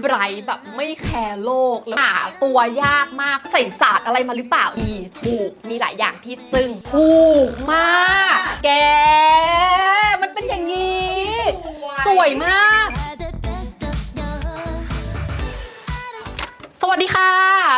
ไบรท์แบบไม่แคร์โลกแล้วหาตัวยากมากใส่ศาสตร์อะไรมาหรือเปล่าอีถูกมีหลายอย่างที่จึงถูกมาก แก มันเป็นอย่างนี้ สวยมาก สวัสดีค่ะ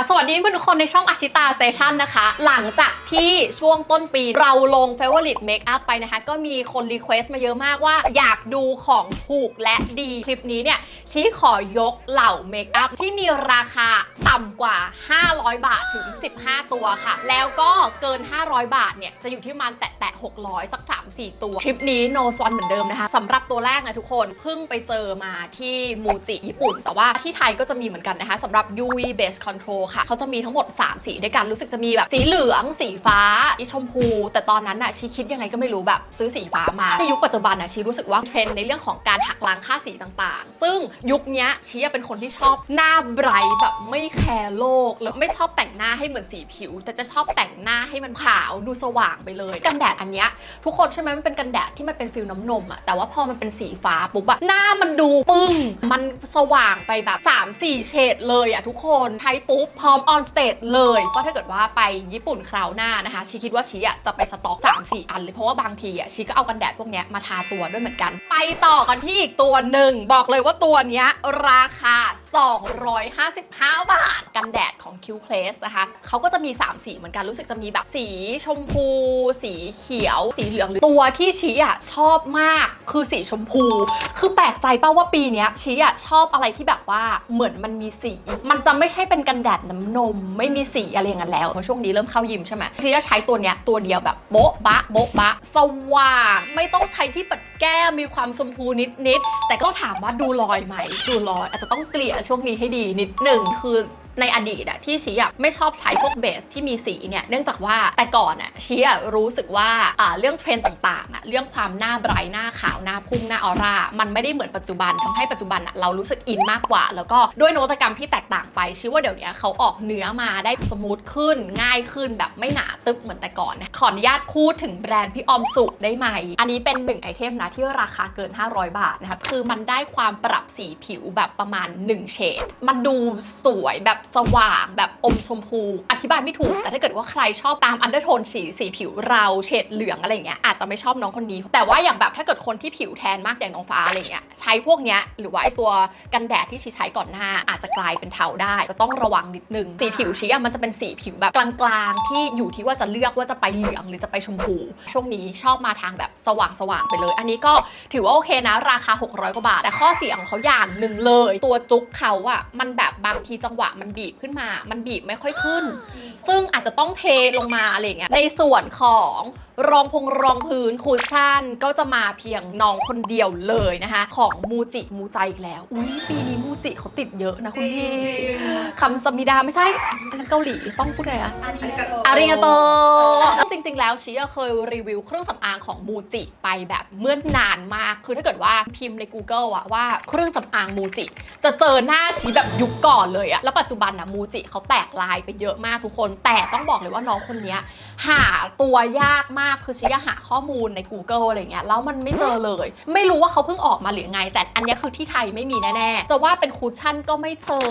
สวัสดีเพื่อนๆทุกคนในช่องอาชิตาสเตชันนะคะ หลังจาก ที่ช่วงต้นปีเราลง Favorite Makeup ไปนะคะ ก็มีคนรีเควสต์มาเยอะมากว่า อยากดูของถูกและดีคลิปนี้เนี่ยชี้ขอยกเหล่าเมคอัพที่มีราคาต่ำกว่า 500 บาทถึง 15 ตัวค่ะ แล้วก็เกิน 500 บาทเนี่ย จะอยู่ที่มาณแตะแตะ600 สัก 3-4 ตัว คลิปนี้ no swan เหมือนเดิมนะคะสำหรับตัวแรกนะทุกคนเพิ่งไปเจอมาที่มูจิญี่ปุ่น แต่ว่าที่ไทยก็จะมีเหมือนกันนะคะสำหรับ UV Base Control ค่ะ เขาจะมีทั้งหมด 3 สีด้วยกันรู้สึกจะมีแบบสีเหลืองสีฟ้าสีชมพู แต่ตอนนั้นน่ะชีคิดยังไงก็ไม่รู้แบบซื้อสีฟ้ามาในยุคปัจจุบันน่ะชีรู้สึกว่าเทรนด์ในเรื่องของการหักล้างค่าสีต่างๆ ซึ่งยุคนี้ชีอะเป็นคนที่ชอบหน้าไบรท์แบบไม่แคร์โลกแล้วไม่ชอบแต่งหน้าให้เหมือนสีผิว แต่จะชอบแต่งหน้าให้มันขาวดูสว่างไปเลย กันแดดอันเนี้ยทุกคนใช่ไหมมันเป็นกันแดดที่มันเป็นฟิลน้ำนมอะแต่ว่าพอมันเป็นสีฟ้าปุ๊บอะหน้ามันดูปึ้งมันสว่างไปแบบ3-4เฉดเลยอะทุกคนใช้ปุ๊บพร้อมออนสเตจเลยก็ถ้าเกิดว่าไปญี่ปุ่นคราวหน้านะคะชีคิดว่าชีอะจะไปสต็อก 3-4 อันเลยเพราะว่าบางทีอะชีก็เอากันแดดพวกเนี้ยมาทาตัวด้วยเหมือนกัน ไปต่อกันที่อีกตัวหนึ่ง บอกเลยว่าตัวเนี้ยราคา 255 บาท กันแดดของ Q Place นะคะเขาก็จะมี 3 สีเหมือนกันรู้สึกจะมีแบบสีชมพู สีเขียว สีเหลืองตัวที่ชีอะชอบมากคือสีชมพู คือแปลกใจเป้าว่าปีนี้ชีอะชอบอะไรที่แบบว่าเหมือนมันมีสี มันจะไม่ใช่เป็นกันแดดน้ำนม ไม่มีสีอะไรอย่างนั้นแล้วเพราะช่วงนี้เริ่มเข้ายิมใช่ไหมทีจะใช้ตัวเนี้ยตัวเดียวแบบโบ๊ะบะโบ๊ะบะ สว่างไม่ต้องใช้ที่ปัดแก้มมีความชมพูนิดนิดแต่ก็ถามว่าดูรอยไหมดูรอยอาจจะต้องเกลี่ยช่วงนี้ให้ดีนิดหนึ่งคือ ในอดีตอะที่ชีอะไม่ชอบใช้พวกเบสที่มีสีเนี่ยเนื่องจากว่าแต่ก่อนอะชีอะรู้สึกว่าอ่าเรื่องเทรนด์ต่างๆอะเรื่องความหน้าไบรท์หน้าขาวหน้าพุ่งหน้าออร่ามันไม่ได้เหมือนปัจจุบันทำให้ปัจจุบันอะเรารู้สึกอินมากกว่า แล้วก็ด้วยนวัตกรรมที่แตกต่างไปชีว่าเดี๋ยวนี้เขาออกเนื้อมาได้สมูทขึ้นง่ายขึ้นแบบไม่หนาตึ๊บเหมือนแต่ก่อนนะขออนุญาตพูดถึงแบรนด์พี่ออมสุได้ไหม อันนี้เป็นหนึ่งไอเทมนะที่ราคาเกิน 500 บาทนะคะคือมันได้ความปรับสีผิวแบบประมาณ 1 เฉดมันดูสวยแบบสว่างแบบอมชมพู อธิบายไม่ถูก แต่ถ้าเกิดว่าใครชอบตามอันเดอร์โทนสีสีผิวเราเฉดเหลืองอะไรเงี้ยอาจจะไม่ชอบน้องคนนี้ แต่ว่าอย่างแบบถ้าเกิดคนที่ผิวแทนมากอย่างน้องฟ้าอะไรเงี้ยใช้พวกเนี้ยหรือว่าไอตัวกันแดดที่ชีใช้ก่อนหน้า อาจจะกลายเป็นเทาได้ จะต้องระวังนิดนึง สีผิวชีอะมันจะเป็นสีผิวแบบกลางๆ ที่อยู่ที่ว่าจะเลือกว่าจะไปเหลืองหรือจะไปชมพู ช่วงนี้ชอบมาทางแบบสว่างๆไปเลย อันนี้ก็ถือว่าโอเคนะ ราคา 600กว่าบาท แต่ข้อเสียของเขาอย่างหนึ่งเลย ตัวจุกเขาอะมันแบบบางทีจังหวะมันบีบขึ้นมา มันบีบไม่ค่อยขึ้น ซึ่งอาจจะต้องเทลงมาอะไรอย่างเงี้ยในส่วนของรองพงรองพื้นคูชั่นก็จะมาเพียงน้องคนเดียวเลยนะคะ ของมูจิมูใจอีกแล้ว อุ้ยปีนี้มูจิเขาติดเยอะนะคุณพี่คำสมิดาไม่ใช่อันนั้นเกาหลีต้องพูดไงอะอาริงาโตจริง ๆ แล้วชีอะเคยรีวิวเครื่องสำอางของมูจิไปแบบเมื่อนนานมากคือถ้าเกิดว่าพิมพ์ใน Google อะว่าเครื่องสำอางมูจิ จะเจอหน้าชีแบบยุคก่อนเลยอะแล้วปัจจุบันอะมูจิเขาแตกลายไปเยอะมากทุกคน แต่ต้องบอกเลยว่าน้องคนเนี้ยหาตัวยากมากคือชีอะหาข้อมูลใน Google อะไรเงี้ยแล้วมันไม่เจอเลย ไม่รู้ว่าเขาเพิ่งออกมาหรือไง แต่อันเนี้ยคือที่ไทยไม่มีแน่ๆจะว่าเป็นคูชั่นก็ไม่เจอ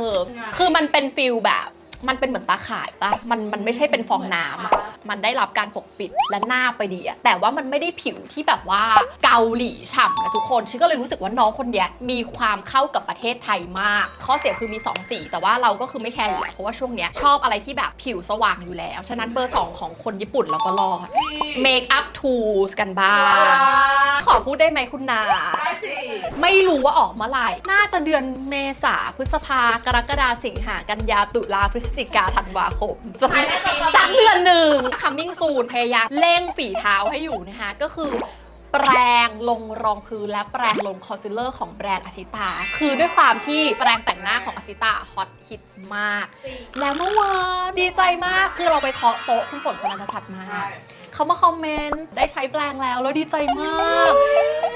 คือมันเป็นฟิลแบบ มันเป็นเหมือนตาข่ายปะมันมันไม่ใช่เป็นฟองน้ำอะมันได้รับการปกปิดและหน้าไปดีอะแต่ว่ามันไม่ได้ผิวที่แบบว่าเกาหลีฉ่ำนะทุกคนชิก็เลยรู้สึกว่าน้องคนเนี้ยมีความเข้ากับประเทศไทยมาก ข้อเสียคือมี 2 สี แต่ว่าเราก็คือไม่แคร์อยู่แล้วเพราะว่าช่วงเนี้ยชอบอะไรที่แบบผิวสว่างอยู่แล้ว ฉะนั้นเบอร์ 2 ของคนญี่ปุ่นเราก็รอด Make up tools กันบ้างขอพูดได้ไหมคุณนาได้สิไม่รู้ว่าออกเมื่อไหร่ น่าจะเดือนเมษาพฤษภากรกฎาสิงหากันยาตุลาพฤศจิกาธันวาคมจะภายในปีนี้สักเดือนหนึ่ง coming soon พยายามเร่งฝีเท้าให้อยู่นะคะ ก็คือแปรงลงรองพื้นและแปรงลงคอนซีลเลอร์ของแบรนด์อาชิตา คือด้วยความที่แปรงแต่งหน้าของอาชิตาฮอตฮิตมาก แล้วเมื่อวานดีใจมาก คือเราไปเคาะโต๊ะคุณฝนชนันทชัดมาเขามาคอมเมนต์ได้ใช้แปลงแล้วแล้วดีใจมาก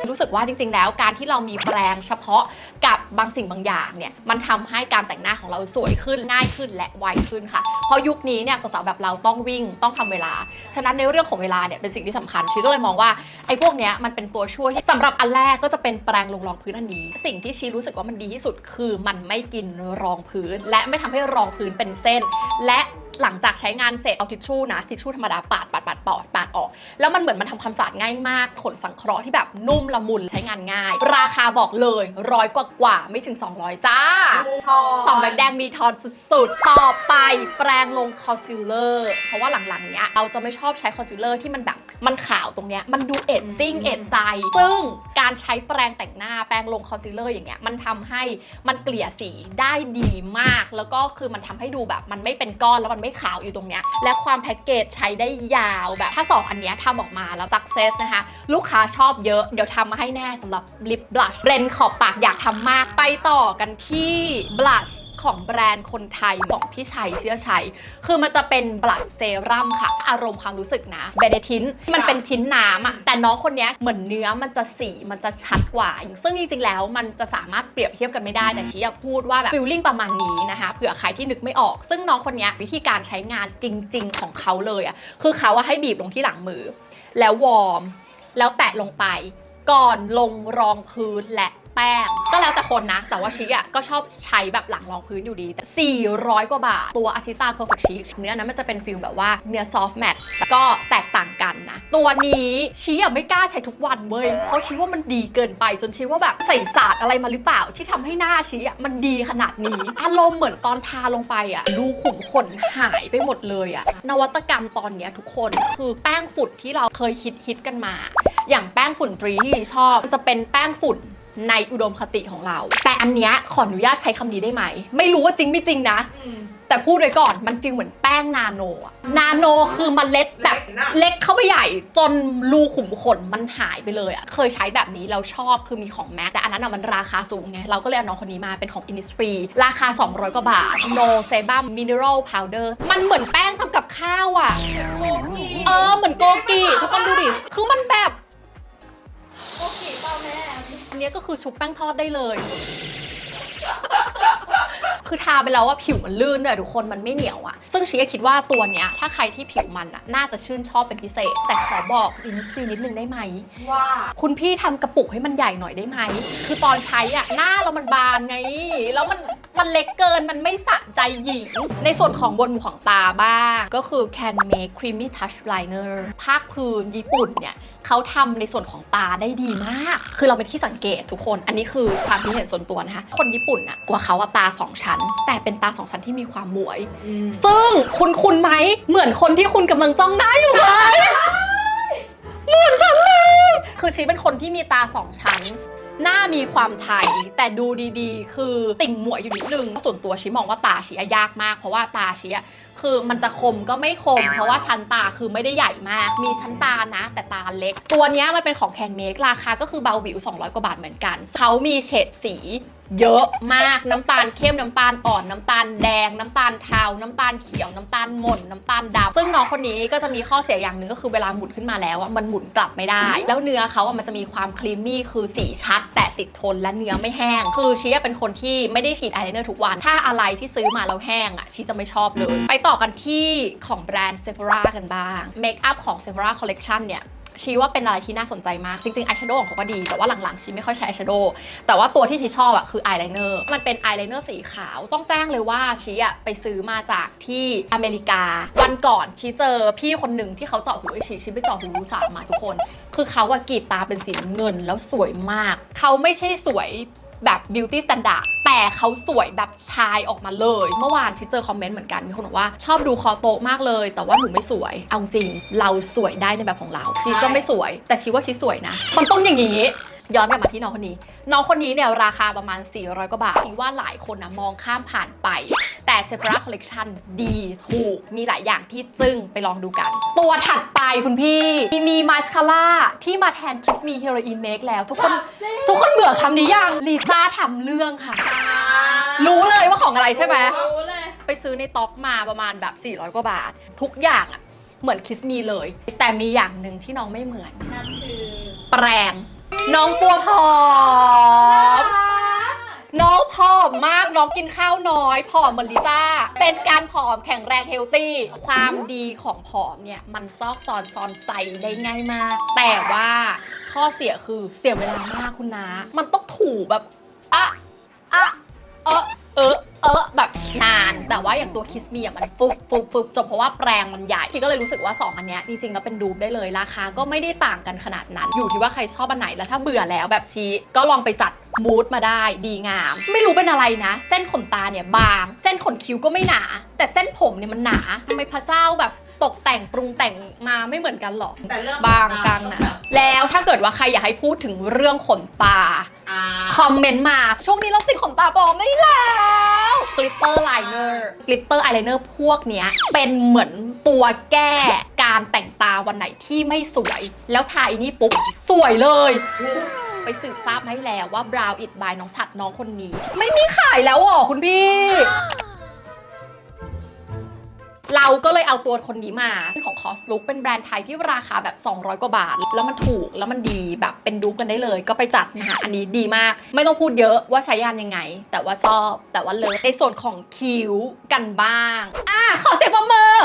รู้สึกว่าจริง ๆ แล้วการที่เรามีแปรงเฉพาะกับ บางสิ่งบางอย่างเนี่ยมันทำให้การแต่งหน้าของเราสวยขึ้นง่ายขึ้นและไวขึ้นค่ะ เพราะยุคนี้เนี่ยสาวๆแบบเราต้องวิ่งต้องทำเวลา ฉะนั้นในเรื่องของเวลาเนี่ยเป็นสิ่งที่สำคัญชีก็เลยมองว่าไอ้พวกเนี้ยมันเป็นตัวช่วยที่สำหรับอันแรกก็จะเป็นแปรงลงรองพื้นอันนี้ สิ่งที่ชีรู้สึกว่ามันดีที่สุดคือมันไม่กินรองพื้น และไม่ทำให้รองพื้นเป็นเส้น และ หลังจากใช้งานเสร็จเอาทิชชู่นะทิชชู่ธรรมดาปาดปาดปาดปาดปาดออก แล้วมันเหมือนมันทำความสะอาดง่ายมาก ขนสังเคราะห์ที่แบบนุ่มละมุนใช้งานง่าย ราคาบอกเลยร้อยกว่ากว่าๆไม่ถึง 200 จ้าสองแบงแดงมีทอนสุดๆ ต่อไปแปรงลงคอนซีลเลอร์เพราะว่าหลังๆเนี้ยเราจะไม่ชอบใช้คอนซีลเลอร์ที่มันแบบมันขาวตรงเนี้ยมันดูเอ็ดจิ้งเอ็ดใจ ซึ่งการใช้แปรงแต่งหน้าแปรงลงคอนซีลเลอร์อย่างเงี้ยมันทำให้มันเกลี่ยสีได้ดีมาก แล้วก็คือมันทำให้ดูแบบมันไม่เป็นก้อนแล้วมันไม่ขาวอยู่ตรงเนี้ยและความแพ็กเกจใช้ได้ยาวแบบถ้าสองอันเนี้ยทำออกมาแล้วสักเซสนะคะ ลูกค้าชอบเยอะเดี๋ยวทำมาให้แน่สำหรับลิปบลัชเบรนขอบปากอยากทำมากไปต่อกันที่บลัช ของแบรนด์คนไทยของพี่ชัยเชื่อชัย คือมันจะเป็นบลัชเซรั่มค่ะ อารมณ์ความรู้สึกนะเบเดทินมันเป็นทิ้นน้ำอะแต่น้องคนเนี้ยเหมือนเนื้อมันจะสีมันจะชัดกว่า ซึ่งจริงๆแล้วมันจะสามารถเปรียบเทียบกันไม่ได้แต่ชี้อะพูดว่าแบบฟิลลิ่งประมาณนี้นะคะเผื่อใครที่นึกไม่ออก ซึ่งน้องคนเนี้ยวิธีการใช้งานจริง ๆ ของเขาเลยอะคือเขาอะให้บีบลงที่หลังมือ แล้ววอร์มแล้วแตะลงไปก่อนลงรองพื้นและ แป้ง ก็แล้วแต่คนนะ แต่ว่าชิอะก็ชอบใช้แบบหลังรองพื้นอยู่ดี แต่ 400 กว่าบาท ตัวอาชิตา Perfect Chic เนื้อนั้นมันจะเป็นฟิลแบบว่าเนื้อ soft matte แต่ก็แตกต่างกันนะ ตัวนี้ชีอะไม่กล้าใช้ทุกวันเว้ย เพราะชีว่ามันดีเกินไปจนชีว่าแบบใส่ศาสตร์อะไรมาหรือเปล่า ที่ทำให้หน้าชีอะมันดีขนาดนี้ อารมณ์เหมือนตอนทาลงไปอะรูขุมขนหายไปหมดเลยอะนวัตกรรมตอนเนี้ยทุกคนคือแป้งฝุ่นที่เราเคยฮิตฮิตกันมา อย่างแป้งฝุ่นตรีที่ชอบจะเป็นแป้งฝุ่น ในอุดมคติของเรา แต่อันเนี้ยขออนุญาตใช้คำนี้ได้ไหม ไม่รู้ว่าจริงไม่จริงนะ แต่พูดไว้ก่อนมันฟีลเหมือนแป้งนาโนอะนาโนคือมันเล็ดแบบเล็กนะ เล็กเข้าไปใหญ่จนรูขุมขนมันหายไปเลยอะเคยใช้แบบนี้เราชอบคือมีของแม็กแต่อันนั้นอะมันราคาสูงไง เราก็เลยเอาน้องคนนี้มาเป็นของ Innisfree ราคา 200 กว่าบาท No Sebum Mineral Powder มันเหมือนแป้งทำกับข้าวอะเออเหมือนโกกีทุกคนดูดิคือมันแบบโอเคเปล่าแม่ อันเนี้ยก็คือชุบแป้งทอดได้เลย คือทาไปแล้วว่าผิวมันลื่นด้วยทุกคนมันไม่เหนียวอะซึ่งชีก็คิดว่าตัวเนี้ย ถ้าใครที่ผิวมันอะน่าจะชื่นชอบเป็นพิเศษ แต่ขอบอกอินสปีนิดนึงได้ไหม ว่า คุณพี่ทำกระปุกให้มันใหญ่หน่อยได้ไหม คือตอนใช้อะหน้าเรามันบานไง แล้วมันมันเล็กเกินมันไม่สะใจหญิง ในส่วนของบนของตาบ้าง ก็คือ Can Make Creamy Touch Liner ภาคพื้นญี่ปุ่นเนี่ย เขาทำในส่วนของตาได้ดีมาก คือเราเป็นที่สังเกตทุกคน อันนี้คือความคิดเห็นส่วนตัวนะคะ คนญี่ปุ่นอะกว่าเขาอะตาสองชั้น แต่เป็นตาสองชั้นที่มีความหมวย ซึ่งคุณคุณไหมเหมือนคนที่คุณกำลังจ้องหน้าอยู่ไหมเหมือนฉันเลย คือชีเป็นคนที่มีตาสองชั้น หน้ามีความไทย แต่ดูดีๆ คือติ่งหมวยอยู่นิดนึงส่วนตัวชีมองว่าตาชีอะยากมาก เพราะว่าตาชีอะคือมันจะคมก็ไม่คม เพราะว่าชั้นตาคือไม่ได้ใหญ่มาก มีชั้นตานะ แต่ตาเล็ก ตัวนี้มันเป็นของแคนเมกราคาก็คือเบาวิว 200 กว่าบาทเหมือนกันเขามีเฉดสี เยอะมากน้ำตาลเข้มน้ำตาลอ่อนน้ำตาลแดง น้ำตาลเทา น้ำตาลเขียวน้ำตาลหม่นน้ำตาลดำซึ่งน้องคนนี้ก็จะมีข้อเสียอย่างหนึ่งก็คือเวลาหมุนขึ้นมาแล้วอะมันหมุนกลับไม่ได้ แล้วเนื้อเขาอะมันจะมีความครีมมี่คือสีชัด แต่ติดทนและเนื้อไม่แห้ง คือชีอะเป็นคนที่ไม่ได้ฉีดอายไลเนอร์ทุกวัน ถ้าอะไรที่ซื้อมาแล้วแห้งอะชีจะไม่ชอบเลย ไปต่อกันที่ของแบรนด์ Sephora กันบ้างเมคอัพของ Sephora Collection เนี่ย ชีว่าเป็นอะไรที่น่าสนใจมาก จริงๆอายแชโดว์ของเขาก็ดี แต่ว่าหลังๆชีไม่ค่อยใช้อายแชโดว์แต่ว่าตัวที่ชีชอบอะคืออายไลเนอร์มันเป็นอายไลเนอร์สีขาว ต้องแจ้งเลยว่าชีอะไปซื้อมาจากที่อเมริกา วันก่อนชีเจอพี่คนหนึ่งที่เขาเจาะหูไอชีชีไปเจาะหูรูสามมาทุกคน คือเขาอะกรีดตาเป็นสีน้ำเงินแล้วสวยมาก เขาไม่ใช่สวย แบบ beauty standard แต่เขาสวยแบบชายออกมาเลย เมื่อวานชิเจอคอมเมนต์เหมือนกันมีคนบอกว่าชอบดูคอโตมากเลย แต่ว่าหนูไม่สวย เอาจริง เราสวยได้ในแบบของเราชีก็ไม่สวย แต่ชีว่าชีสวยนะมันต้องอย่างนี้ ย้อนกลับมาที่น้องคนนี้ น้องคนนี้เนี่ยราคาประมาณ 400 กว่าบาทที่ว่าหลายคนนะมองข้ามผ่านไป แต่ Sephora Collection ดีถูก มีหลายอย่างที่จึ้งไปลองดูกัน ตัวถัดไปคุณพี่ มีมีมาสคาร่าที่มาแทน Kiss Me Heroin Make แล้ว ทุกคน ทุกคนเบื่อคำนี้ยังลิซ่าทำเรื่องค่ะ รู้เลยว่าของอะไรใช่ไหมรู้เลย ไปซื้อในต็อกมาประมาณแบบ 400 กว่าบาท ทุกอย่างอะเหมือนคิสมีเลย แต่มีอย่างหนึ่งที่น้องไม่เหมือนนั่นคือแปรง น้องตัวผอม น้องผอมมาก น้องกินข้าวน้อยผอมเหมือนลิซ่า เป็นการผอมแข็งแรงเฮลตี้ ความดีของผอมเนี่ย มันซอกซอนซอนใส่ได้ง่ายมาก แต่ว่าข้อเสียคือเสียเวลามากคุณนะ มันต้องถูแบบ อะอะเออ เออเออแบบนาน แต่ว่าอย่างตัวคิสมีอะมันฟุบฟุบฟุบจบเพราะว่าแปรงมันใหญ่ที่ก็เลยรู้สึกว่า 2 อันเนี้ยจริงๆแล้วเป็นดูปได้เลยราคาก็ไม่ได้ต่างกันขนาดนั้น อยู่ที่ว่าใครชอบอันไหนแล้วถ้าเบื่อแล้วแบบชี้ก็ลองไปจัดมูดมาได้ดีงาม ไม่รู้เป็นอะไรนะ เส้นขนตาเนี่ยบาง เส้นขนคิ้วก็ไม่หนา แต่เส้นผมเนี่ยมันหนาทำไมพระเจ้าแบบตกแต่งปรุงแต่งมาไม่เหมือนกันหรอแต่เรื่องบางกลางหนะแล้วถ้าเกิดว่าใครอยากให้พูดถึงเรื่องขนตาอ่าคอมเมนต์มาช่วงนี้เราติดขนตาปลอมได้แล้วก ลิตเตอร์ไลเนอร์กลิตเตอร์ไอไลเนอร์พวกเนี้ยเป็นเหมือนตัวแก้การแต่งตาวันไหนที่ไม่สวย แล้วทาอันี่ปุ๊บสวยเลย ไปสืบทราบให้แล้วว่า Brow It by น้องฉัดน้องคนนี้ ไม่มีขายแล้วเหรอคุณพี่ เราก็เลยเอาตัวคนนี้มาของคอสลุกเป็นแบรนด์ไทยที่ราคาแบบ 200 กว่าบาท แล้วมันถูกแล้วมันดีแบบเป็นดูกันได้เลย ก็ไปจัดนะคะอันนี้ดีมาก ไม่ต้องพูดเยอะว่าใช้ยานยังไง แต่ว่าชอบแต่ว่าเลิฟในส่วนของคิ้วกันบ้างอะขอเสียงปรบมือ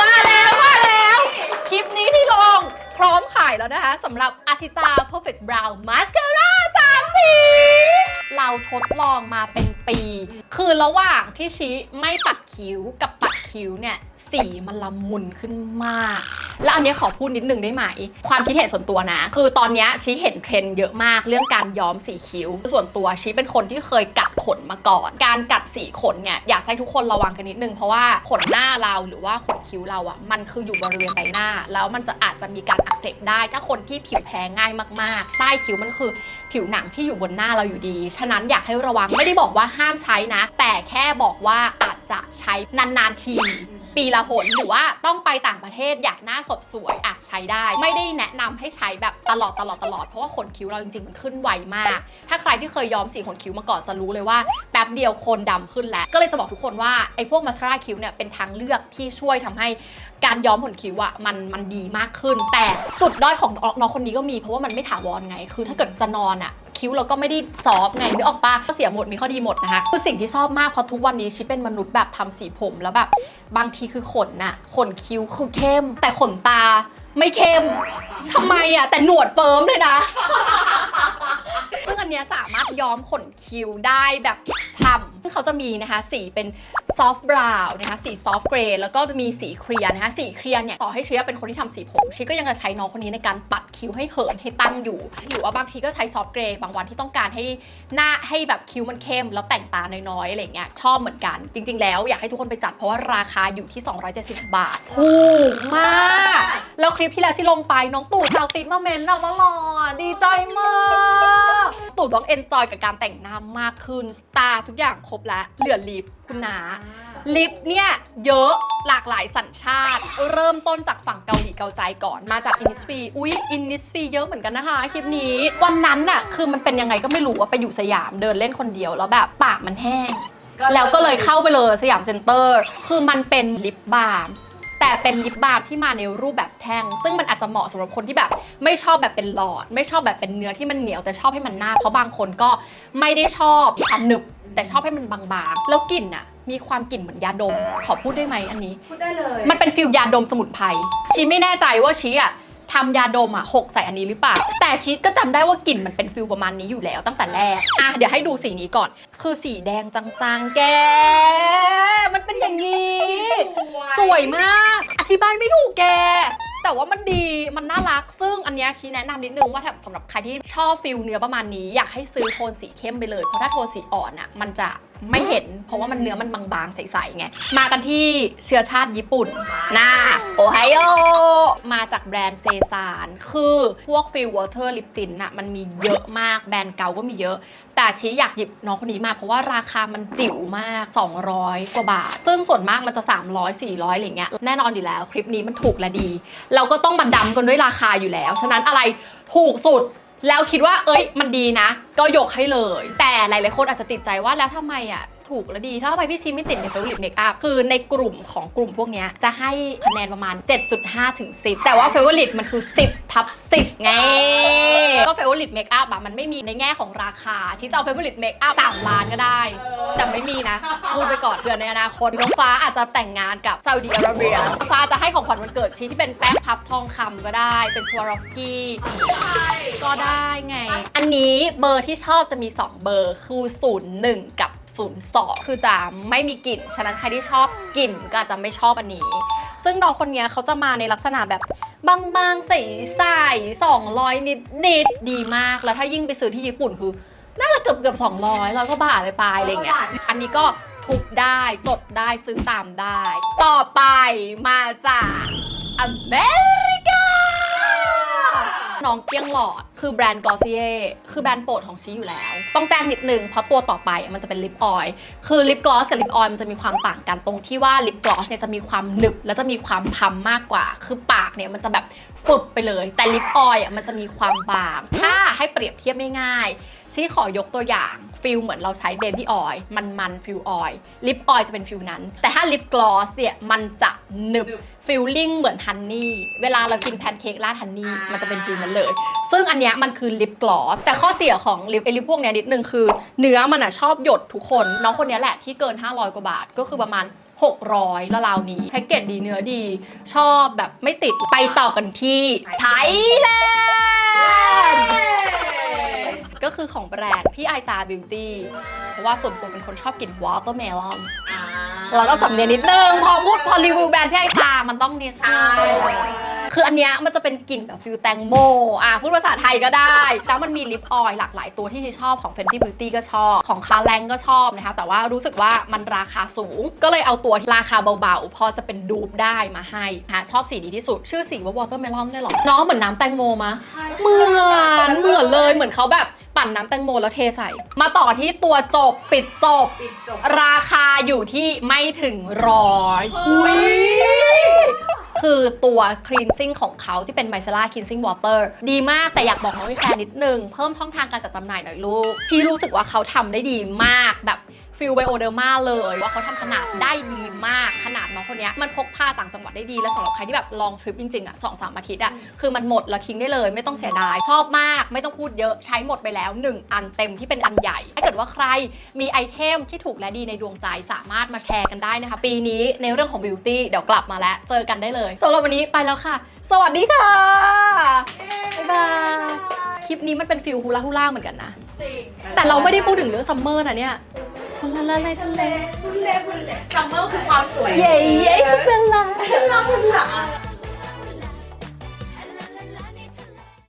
มาแล้วมาแล้วคลิปนี้ที่ลงพร้อมขายแล้วนะคะสำหรับ a s i t a Perfect Brow Mascara 3สีเราทดลองมาเป็น ปี คือระหว่างที่ชี้ไม่ปัดคิ้วกับปัดคิ้วเนี่ยสีมันละมุนขึ้นมาก แล้วอันนี้ขอพูดนิดนึงได้ไหม ความคิดเห็นส่วนตัวนะ คือตอนนี้ชี้เห็นเทรนด์เยอะมากเรื่องการย้อมสีคิ้ว ส่วนตัวชี้เป็นคนที่เคยกัดขนมาก่อน การกัดสีขนเนี่ยอยากให้ทุกคนระวังกันนิดนึงเพราะว่าขนหน้าเราหรือว่าขนคิ้วเราอะ่ะมันคืออยู่บริเวณใบหน้า แล้วมันจะอาจจะมีการอักเสบได้ ถ้าคนที่ผิวแพ้ง่ายมากๆใต้คิ้วมันคือผิวหนังที่อยู่บนหน้าเราอยู่ดี ฉะนั้นอยากให้ระวังไม่ได้บอกว่าห้ามใช้นะ แต่แค่บอกว่าอาจ จะใช้นานๆที ปีละหนหรือว่าต้องไปต่างประเทศอยากหน้าสดสวยอะใช้ได้ ไม่ได้แนะนำให้ใช้แบบตลอดตลอดตลอดเพราะว่าขนคิ้วเราจริงๆมันขึ้นไวมาก ถ้าใครที่เคยย้อมสีขนคิ้วมาก่อนจะรู้เลยว่าแป๊บเดียวคนดำขึ้นแล้ว ก็เลยจะบอกทุกคนว่าไอ้พวกมาสคาร่าคิ้วเนี่ยเป็นทางเลือกที่ช่วยทำให้การย้อมขนคิ้วอะมันมันดีมากขึ้น แต่จุดด้อยของน้องคนนี้ก็มีเพราะว่ามันไม่ถาวรไง คือถ้าเกิดจะนอนอะ คิ้วเราก็ไม่ได้ซอฟไงนึกออกปะก็เสียหมดมีข้อดีหมดนะคะคือสิ่งที่ชอบมากเพราะทุกวันนี้ชิเป็นมนุษย์แบบทำสีผมแล้วแบบบางทีคือขนน่ะขนคิ้วคือเข้ม แต่ขนตาไม่เข้มทำไมอะแต่หนวดเฟิร์มเลยนะ ซึ่งอันเนี้ยสามารถย้อมขนคิ้วได้แบบช่ำซึ่งเขาจะมีนะคะ สีเป็นซอฟต์บราวน์นะคะ สีซอฟต์เกรย์แล้วก็มีสีเคลียร์นะคะ สีเคลียร์เนี่ยต่อให้เชียเป็นคนที่ทำสีผมชีก็ยังจะใช้น้องคนนี้ในการปัดคิ้วให้เหินให้ตั้งอยู่ หรือว่าบางทีก็ใช้ซอฟต์เกรย์บางวันที่ต้องการให้หน้าให้แบบคิ้วมันเข้ม แล้วแต่งตาน้อยๆอะไรเงี้ยชอบเหมือนกัน จริง ๆ แล้วอยากให้ทุกคนไปจัดเพราะว่าราคาอยู่ที่ 270 บาทถูกมากแล้วคลิปที่แล้วที่ลงไปน้องตู่ชาวติดมาเมนต์เราตลอดดีใจมากตู่ต้องเอนจอยกับการแต่งหน้ามากขึ้น ตาทุกอย่างครบแล้ว เหลือลิปคุณนาลิปเนี่ยเยอะหลากหลายสัญชาติ เริ่มต้นจากฝั่งเกาหลีเกาใจก่อนมาจากอิน i ส r รีอุ๊ยอิน i ส r รีเยอะเหมือนกันนะคะคลิปนี้ วันนั้นน่ะคือมันเป็นยังไงก็ไม่รู้ว่าไปอยู่สยามเดินเล่นคนเดียวแล้วแบบปากมันแห้งแล้วก็เลยเข้าไปเลยสยามเซ็นเตอร์ คือมันเป็นลิปบาล์ม แต่เป็นลิปบาล์มที่มาในรูปแบบแท่ง ซึ่งมันอาจจะเหมาะสำหรับคนที่แบบ ไม่ชอบแบบเป็นหลอด ไม่ชอบแบบเป็นเนื้อที่มันเหนียวแต่ชอบให้มันหนาเพราะบางคนก็ไม่ได้ชอบความหนึบแต่ชอบให้มันบางๆ แล้วกลิ่นอะมีความกลิ่นเหมือนยาดม ขอพูดได้ไหมอันนี้ พูดได้เลยมันเป็นฟิลยาดมสมุนไพรชีไม่แน่ใจว่าชีอะทำยาดมอะหกใส่อันนี้หรือเปล่า แต่ชีก็จำได้ว่ากลิ่นมันเป็นฟิลประมาณนี้อยู่แล้วตั้งแต่แรก อะเดี๋ยวให้ดูสีนี้ก่อน คือสีแดงจางๆ แก มันเป็นอย่างนี้ สวยมากอ ธิบายไม่ถูกแก แต่ว่ามันดีมันน่ารัก ซึ่งอันเนี้ยชี้แนะนำนิดนึงว่าถ้าสำหรับใครที่ชอบฟิลเนื้อประมาณนี้ อยากให้ซื้อโทนสีเข้มไปเลย เพราะถ้าโทนสีอ่อนอะมันจะ ไม่เห็น เพราะว่ามันเนื้อมันบางๆ ใสๆไง มากันที่เชื้อชาติญี่ปุ่นนะโอไฮโอ มาจากแบรนด์เซซาน คือพวกฟิลวอเตอร์ลิปตินน่ะมันมีเยอะมากแบรนด์เก่าก็มีเยอะ แต่ชี้อยากหยิบน้องคนนี้มา เพราะว่าราคามันจิ๋วมาก 200 กว่าบาท ซึ่งส่วนมากมันจะ 300 400อะไรเงี้ยแน่นอนอยู่แล้วคลิปนี้มันถูกและดี เราก็ต้องมาดำกันด้วยราคาอยู่แล้ว ฉะนั้นอะไรถูกสุด แล้วคิดว่าเอ้ยมันดีนะ ก็ยกให้เลย แต่หลายๆคนอาจจะติดใจว่าแล้วทำไมอะ ถูกและดี ถ้าไมพี่ชีไม่ติดใน favorite makeup คือในกลุ่มของกลุ่มพวกนี้จะให้คะแนนประมาณ 7.5 ถึง 10 แต่ว่า favorite มันคือ 10 ทับ 10 ไง ก็ favorite makeup อะมันไม่มีในแง่ของราคาที่จะเอา favorite makeup 3ล้านก็ได้ แต่ไม่มีนะพูดไปก่อนเผื่อในอนาคตน้องฟ้าอาจจะแต่งงานกับซาอุดิอาระเบียฟ้าจะให้ของขวัญวันเกิดชีที่เป็นแป้งพับทองคำก็ได้ เป็นชัวรอฟกี้ก็ได้ไง อันนี้เบอร์ที่ชอบจะมี 2 เบอร์คือ 01 กับ 02 คือจะไม่มีกลิ่น ฉะนั้นใครที่ชอบกลิ่นก็อาจจะไม่ชอบอันนี้ ซึ่งน้องคนนี้เขาจะมาในลักษณะแบบบางๆ ใสๆ200 นิดๆดีมาก แล้วถ้ายิ่งไปซื้อที่ญี่ปุ่นคือ น่าจะเกือบเกือบ200แล้วก็บาทไปปลายอะไรเงี้ย อันนี้ก็ทุบได้จดได้ซื้อตามได้ ต่อไปมาจากอเมริกา น้องเกี้ยงหลอด คือแบรนด์ Glossier คือแบรนด์โปรดของชีอยู่แล้ว ต้องแจ้งนิดนึง เพราะตัวต่อไปมันจะเป็นลิปออยล์คือลิปกลอสกับลิปออยล์มันจะมีความต่างกันตรงที่ว่าลิปกลอสเนี่ยจะมีความหนึบและจะมีความพัมมากกว่า คือปากเนี่ยมันจะแบบฝึบไปเลย แต่ลิปออยล์อะมันจะมีความบาง ถ้าให้เปรียบเทียบง่ายๆ ซี่ขอยกตัวอย่างฟิลเหมือนเราใช้เบบี้ออยล์มันมันฟิลออยล์ลิปออยล์จะเป็นฟิลนั้น แต่ถ้าลิปกลอสเนี่ยมันจะหนึบฟิลลิ่งเหมือนฮันนี่ เวลาเรากินแพนเค้กราดฮันนี่มันจะเป็นฟิลนั้นเลย ซึ่งอันเนี้ยมันคือลิปกลอส แต่ข้อเสียของลิปไอลิปพวกเนี้ยนิดนึงคือ เนื้อมันอะชอบหยดทุกคน น้องคนเนี้ยแหละที่เกิน 500 กว่าบาทก็คือประมาณ 600ละราวนี้แพ็กเกจดีเนื้อดี ชอบแบบไม่ติดไปต่อกันที่ไทยแลนด์ ก็คือของแบรนด์พี่ไอตาบิวตี้เพราะว่าส่วนตัวเป็นคนชอบกินวอเตอร์เมลอนเราต้องสำเนียงนิดนึง พอพูดพอรีวิวแบรนด์พี่ไอตามันต้องเนสใช่ คืออันเนี้ยมันจะเป็นกลิ่นแบบฟิลแตงโมอะพูดภาษาไทยก็ได้แล้วมันมีลิปออยล์หลากหลายตัวที่ที่ชอบของ Fenty Beauty ก็ชอบ ของคาแรงก็ชอบนะคะ แต่ว่ารู้สึกว่ามันราคาสูง ก็เลยเอาตัวที่ราคาเบาๆ พอจะเป็นดูปได้มาให้นะคะชอบสีนี้ที่สุด ชื่อสีว่า Watermelon ได้หรอ น้องเหมือนน้ำแตงโมมะเหมือนเหมือนเลยเหมือนเขาแบบปั่นน้ำแตงโมแล้วเทใส่ มาต่อที่ตัวจบปิดจบปิดจบราคาอยู่ที่ไม่ถึงร้อย คือตัว cleansing ของเขาที่เป็น micellar cleansing water ดีมากแต่อยากบอกน้องวิแคร์นิดนึง เพิ่มช่องทางการจัดจำหน่ายหน่อยลูก ที่รู้สึกว่าเขาทำได้ดีมากแบบ ฟิลไบโอเดอร์มาเลย ว่าเขาทำขนาดได้ดีมากขนาดน้องคนเนี้ยมันพกพาต่างจังหวัดได้ดี และสำหรับใครที่แบบลองทริปจริงๆอะสองสามอาทิตย์อะคือมันหมดแล้วทิ้งได้เลย ไม่ต้องเสียดายชอบมากไม่ต้องพูดเยอะใช้หมดไปแล้ว 1 อันเต็มที่เป็นอันใหญ่ ถ้าเกิดว่าใครมีไอเทมที่ถูกและดีในดวงใจสามารถมาแชร์กันได้นะคะ ปีนี้ในเรื่องของบิวตี้เดี๋ยวกลับมาแล้วเจอกันได้เลยสำหรับวันนี้ไปแล้วค่ะ สวัสดีค่ะบ๊ายบายคลิปนี้มันเป็นฟิลฮูลาฮูล่าเหมือนกันนะจริงแต่เราไม่ได้พูดถึงเรื่องซัมเมอร์นะเนี่ย ฮูลาลาลาทะเล คุณเล่คุณเล่ซัมเมอร์คือความสวยเย้เย้จะเป็นไร เราเป็นหลัก